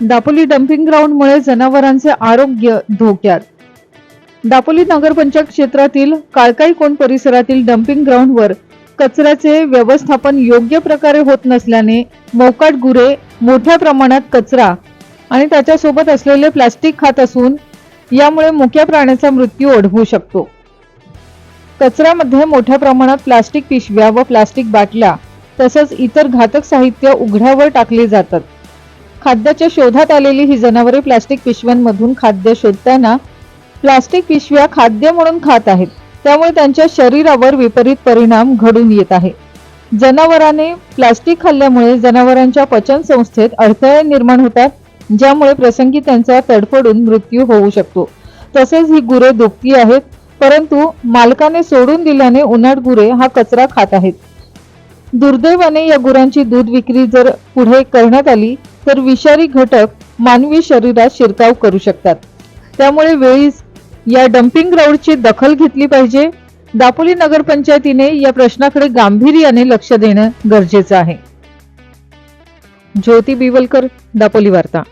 Dapoli dumping ग्राउंडमुळे जनावरांचे आरोग्य धोक्यात. दापोली नगरपंचायत क्षेत्रातील काळकाई कोण परिसरातील डम्पिंग ग्राउंडवर कचऱ्याचे व्यवस्थापन योग्य प्रकारे होत नसल्याने मोकाट गुरे मोठ्या प्रमाणात कचरा आणि त्याच्यासोबत असलेले प्लास्टिक खात असून यामुळे मुक्या प्राण्याचा मृत्यू ओढवू शकतो. कचऱ्यामध्ये मोठ्या प्रमाणात प्लास्टिक पिशव्या व प्लास्टिक बाटल्या तसंच इतर घातक साहित्य उघड्यावर टाकले जातात. खाद्याच्या शोधात आलेली ही जनावरे प्लास्टिक पिशव्यांमधून खाद्य शोधताना प्लास्टिक पिशव्या खाद्य म्हणून खात आहेत. त्यामुळे त्यांच्या शरीरावर विपरीत परिणाम घडून येत आहे. जनावराने प्लास्टिक खाल्ल्यामुळे जनावरांच्या पचन संस्थेत अडथळे निर्माण होतात ज्यामुळे प्रसंगी त्यांचा तडफडून मृत्यू होऊ शकतो. तसेच ही गुरे दुभती आहेत परंतु मालकाने सोडून दिल्याने उन्हाट गुरे हा कचरा खात आहेत. दुर्दैवाने या गुरांची दूध विक्री जर पुढे करण्यात आली तर विषारी घटक मानवी शरीरात शिरकाव करू शकतात. त्यामुळे वेळीच या डम्पिंग ग्राउंडची दखल घेतली पाहिजे. दापोली नगरपंचायतीने या प्रश्नाकडे गांभीर्याने लक्ष देणं गरजेचं आहे. ज्योती बिवलकर दापोली वार्ता.